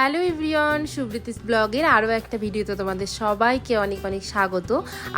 Hello ইভরিয়ন সুব্রীতিস ব্লগের আরও একটা ভিডিওতে তোমাদের সবাইকে অনেক অনেক স্বাগত।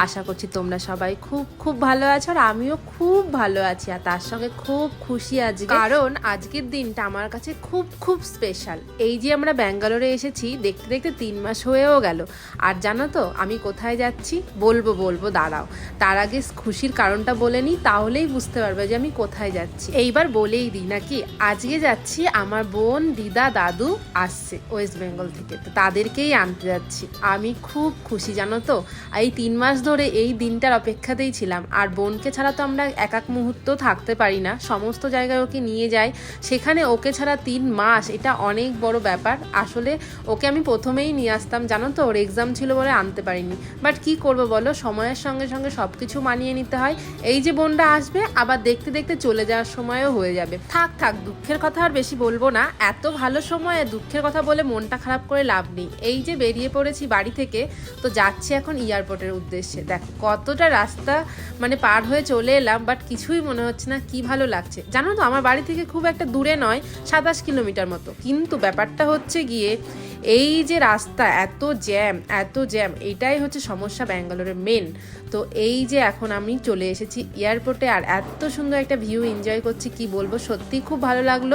আশা করছি তোমরা সবাই খুব খুব ভালো আছো আর আমিও খুব ভালো আছি আর তার সঙ্গে খুব খুশি আজকে। কারণ আজকের দিনটা আমার কাছে খুব খুব স্পেশাল। এই যে আমরা ব্যাঙ্গালোরে এসেছি, দেখতে দেখতে তিন মাস হয়েও গেল। আর জানো তো, আমি কোথায় যাচ্ছি? বলব বলব, দাঁড়াও। তার আগে খুশির কারণটা বলে নিই, তাহলেই বুঝতে পারবে যে আমি কোথায় যাচ্ছি। এইবার বলেই দিই নাকি, আজকে যাচ্ছি, আমার বোন, দিদা, দাদু আসছে। ওয়েস্ট বেঙ্গল থেকে। তো তাদেরকেই আনতে যাচ্ছি। আমি খুব খুশি, জানো তো? এই তিন মাস ধরে এই দিনটার অপেক্ষাতেই ছিলাম। আর বোনকে ছাড়া তো আমরা এক এক মুহূর্ত থাকতে পারি না। সমস্ত জায়গায় ওকে নিয়ে যাই। সেখানে ওকে ছাড়া তিন মাস, এটা অনেক বড় ব্যাপার। আসলে ওকে আমি প্রথমেই নিয়ে আসতাম, জানো তো? ওর এক্সাম ছিল বলে আনতে পারিনি। বাট কি করব বলো? সময়ের সঙ্গে সঙ্গে সব কিছু মানিয়ে নিতে হয়। এই যে বোনটা আসবে, আবার দেখতে দেখতে চলে যাওয়ার সময়ও হয়ে যাবে। থাক থাক, দুঃখের কথা আর বেশি বলব না। এত ভালো সময়ে দুঃখের কথা বলে মনটা খারাপ করে লাভ নেই। এই যে বেরিয়ে পড়েছি বাড়ি থেকে, তো যাচ্ছি এখন এয়ারপোর্টের উদ্দেশ্যে। দেখো, কতটা রাস্তা মানে পার হয়ে চলে এলাম বাট কিছুই মনে হচ্ছে না কি ভালো লাগছে। জানো তো, আমার বাড়ি থেকে খুব একটা দূরে নয়, সাতাশ কিলোমিটার মতো। কিন্তু ব্যাপারটা হচ্ছে গিয়ে, এই যে রাস্তা, এত জ্যাম এত জ্যাম এটাই হচ্ছে সমস্যা ব্যাঙ্গালোরের মেন তো এই যে এখন আমি চলে এসেছি এয়ারপোর্টে আর এত সুন্দর একটা ভিউ এনজয় করছি, কি বলব? সত্যি খুব ভালো লাগল।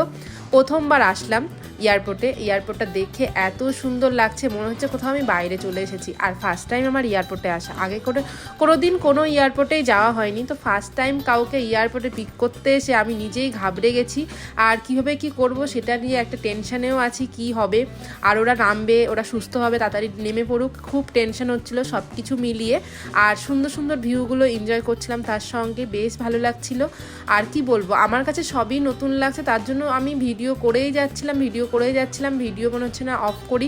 প্রথমবার আসলাম এয়ারপোর্টে। এয়ারপোর্টটা দেখে এত সুন্দর লাগছে, মনে হচ্ছে কোথাও আমি বাইরে চলে এসেছি। আর ফার্স্ট টাইম আমার এয়ারপোর্টে আসা। আগে করে কোনো দিন কোনো এয়ারপোর্টেই যাওয়া হয়নি। তো ফার্স্ট টাইম কাউকে এয়ারপোর্টে পিক করতে এসে আমি নিজেই ঘাবড়ে গেছি। আর কীভাবে কি করব সেটা নিয়ে একটা টেনশানেও আছি, কি হবে? আর ওরা নামবে, ওরা সুস্থ হবে, তাড়াতাড়ি নেমে পড়ুক। খুব টেনশন হচ্ছিল সব কিছু মিলিয়ে। আর সুন্দর সুন্দর সুন্দর ভিউগুলো এনজয় করছিলাম, তার সঙ্গে বেশ ভালো লাগছিল। আর কি বলব, আমার কাছে সবই নতুন লাগছে, তার জন্য আমি ভিডিও করেই যাচ্ছিলাম ভিডিও করেই যাচ্ছিলাম ভিডিও মনে হচ্ছে না অফ করি।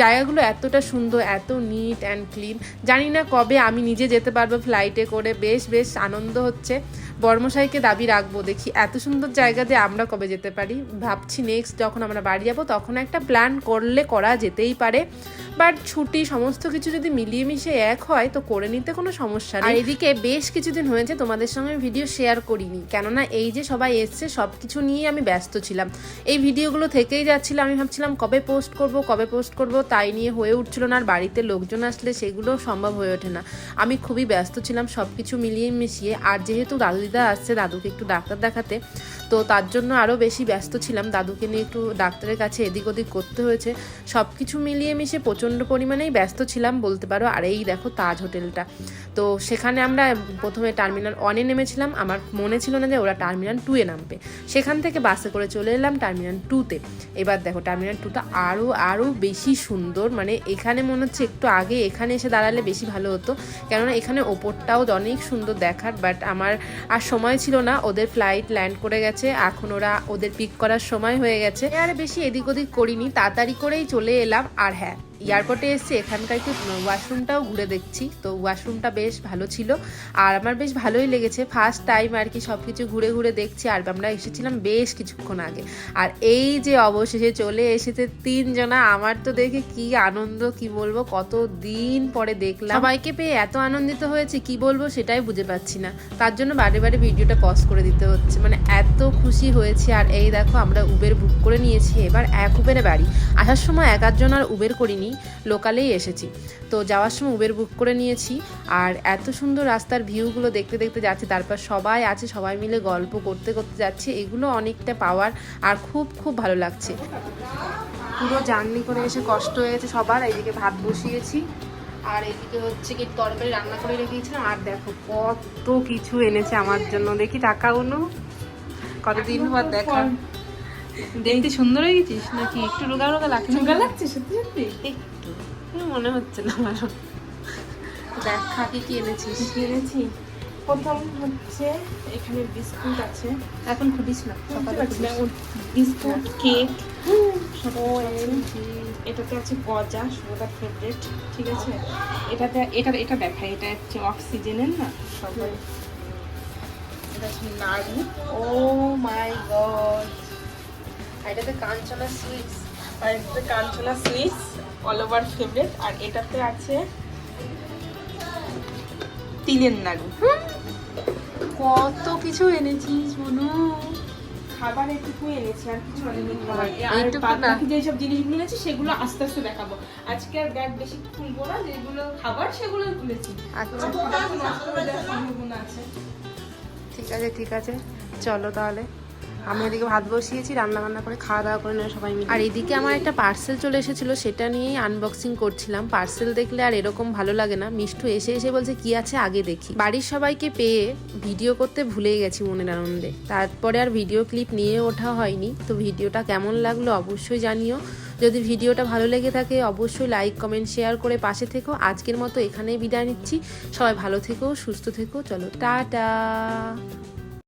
জায়গাগুলো এতটা সুন্দর, এত নিট অ্যান্ড ক্লিন জানি না কবে আমি নিজে যেতে পারব ফ্লাইটে করে, বেশ বেশ আনন্দ হচ্ছে। বর্মশাইকে দাবি রাখব, দেখি এত সুন্দর জায়গাতে আমরা কবে যেতে পারি। ভাবছি নেক্সট যখন আমরা বাড়ি যাব, তখন একটা প্ল্যান করলে করা যেতেই পারে। বাট ছুটি, সমস্ত কিছু যদি মিলিয়ে মিশে এক হয়, তো করে নিতে কোনো সমস্যা নেই আর এদিকে বেশ কিছুদিন হয়েছে তোমাদের সঙ্গে ভিডিও শেয়ার করিনি। কেননা এই যে সবাই এসছে সব কিছু নিয়ে আমি ব্যস্ত ছিলাম। এই ভিডিওগুলো থেকেই যাচ্ছিল, আমি ভাবছিলাম কবে পোস্ট করব, কবে পোস্ট করব, তাই নিয়ে হয়ে উঠছিল না। আর বাড়িতে লোকজন আসলে সেগুলো সম্ভব হয়ে ওঠে না। আমি খুবই ব্যস্ত ছিলাম সব কিছু মিলিয়ে মিশিয়ে। আর যেহেতু দাদু দিদা আসছে, দাদুকে একটু ডাক্তার দেখাতে তো তার জন্য আরও বেশি ব্যস্ত ছিলাম। দাদুকে নিয়ে একটু ডাক্তারের কাছে এদিক ওদিক করতে হয়েছে। সব কিছু মিলিয়ে মিশে প্রচণ্ড পরিমাণেই ব্যস্ত ছিলাম, বলতে পারো। আর এই দেখো তাজ হোটেলটা। তো সেখানে আমরা প্রথমে টার্মিনাল ওয়ানে নেমেছিলাম। আমার মনে ছিল না যে ওরা টার্মিনাল টুয়ে নামবে। সেখান থেকে বাসে করে চলে এলাম টার্মিনাল টুতে এবার দেখো টার্মিনাল টুটা আরও আরও বেশি সুন্দর। মানে এখানে মনে হচ্ছে একটু আগে এখানে এসে দাঁড়ালে বেশি ভালো হতো। কেননা এখানে ওপরটাও অনেক সুন্দর দেখার বাট আমার আর সময় ছিল না। ওদের ফ্লাইট ল্যান্ড করে গেছে। এখন ওরা ওদের পিক করার সময় হয়ে গেছে। আর বেশি এদিক ওদিক করিনি, তাড়াতাড়ি করেই চলে এলাম, আর হ্যাঁ। এয়ারপোর্টে এসে এখানকার একটু ওয়াশরুমটাও ঘুরে দেখছি। তো ওয়াশরুমটা বেশ ভালো ছিল। আর আমার বেশ ভালোই লেগেছে। ফার্স্ট টাইম আর কি সব কিছু ঘুরে ঘুরে দেখছি। আর আমরা এসেছিলাম বেশ কিছুক্ষণ আগে। আর এই যে অবশেষে চলে এসেছে তিনজনা, আমার তো দেখে কি আনন্দ, কি বলব, কত দিন পরে দেখলাম। সবাইকে পেয়ে এত আনন্দিত হয়েছে, কি বলব সেটাই বুঝে পাচ্ছি না। তার জন্য বারে বারে ভিডিওটা পজ করে দিতে হচ্ছে। মানে এত খুশি হয়েছে। আর এই দেখো, আমরা উবের বুক করে নিয়েছি। এবার এক উবেরে বাড়ি। আসার সময় এক আধজন আর উবের করিনি। লোকালেই এসেছি। তো যাওয়ার সময় উবের বুক করে নিয়েছি আর এত সুন্দর রাস্তার ভিউগুলো দেখতে দেখতে যাচ্ছি তারপর সবাই আছে সবাই মিলে গল্প করতে করতে যাচ্ছে এগুলো অনেকটা পাওয়ার আর খুব খুব ভালো লাগছে। পুরো জার্নি করে এসে কষ্ট হয়েছে সবার এইদিকে ভাত বসিয়েছি আর এদিকে হচ্ছে কি তরকারি রান্না করে রেখেছিলাম আর দেখো কত কিছু এনেছে আমার জন্য। দেখি টাকাগুলো কতদিন পর দেখা। দেখতে সুন্দর হয়ে গেছিস? নাকি একটু রোগা রোগা লাগছে? ঠোঙ্গা লাগছে সত্যি সত্যি? একটু। মনে হচ্ছে না আমার দেখা কি কি এনেছিস? কিনেছি প্রথম হচ্ছে এখানে বিস্কুট আছে। এখন খুলিস না সকালে বিস্কুট কেক। এটাতে আছে গজা শুভদার ফেভারিট ঠিক আছে? এটাতে এটা এটা দেখাই এটা হচ্ছে অক্সিজেনের না সবাই এটা হচ্ছে নাড়ু। Oh my god. এটাতে কাঞ্চনা সুইটস আর এটাতে Kanchana sweets all over favourite আর এটাতে আছে তিলের নাড়ু। কত কিছু এনেছিস মনু। খাবার একটু এনেছি আর কিছু খাবার আর? বাকি যেসব জিনিসগুলো এনেছি সেগুলো আস্তে আস্তে দেখাবো। আজকে আর ব্যাগ বেশি খুলবো না যেগুলো খাবার সেগুলো খুলেছি আচ্ছা। ঠিক আছে ঠিক আছে। চলো তাহলে। আমি এদিকে ভাত বসিয়েছি, রান্না বান্না করে খাওয়া দাওয়া করে নেব সবাই মিলে। আর এদিকে আমার একটা পার্সেল চলে এসেছিল, সেটা নিয়েই আনবক্সিং করছিলাম। পার্সেল দেখলে আর এরকম ভালো লাগে না। মিষ্টু এসে এসে বলছে, কি আছে? আগে দেখি। বাড়ির সবাইকে পেয়ে ভিডিও করতে ভুলেই গেছি মনের আনন্দে। তারপরে আর ভিডিও ক্লিপ নিয়ে ওঠা হয়নি। তো ভিডিওটা কেমন লাগল অবশ্যই জানিও। যদি ভিডিওটা ভালো লেগে থাকে, অবশ্যই লাইক কমেন্ট শেয়ার করে পাশে থেকো। আজকের মতো এখানেই বিদায় নিচ্ছি। সবাই ভালো থেকো, সুস্থ থেকো। চলো, টাটা।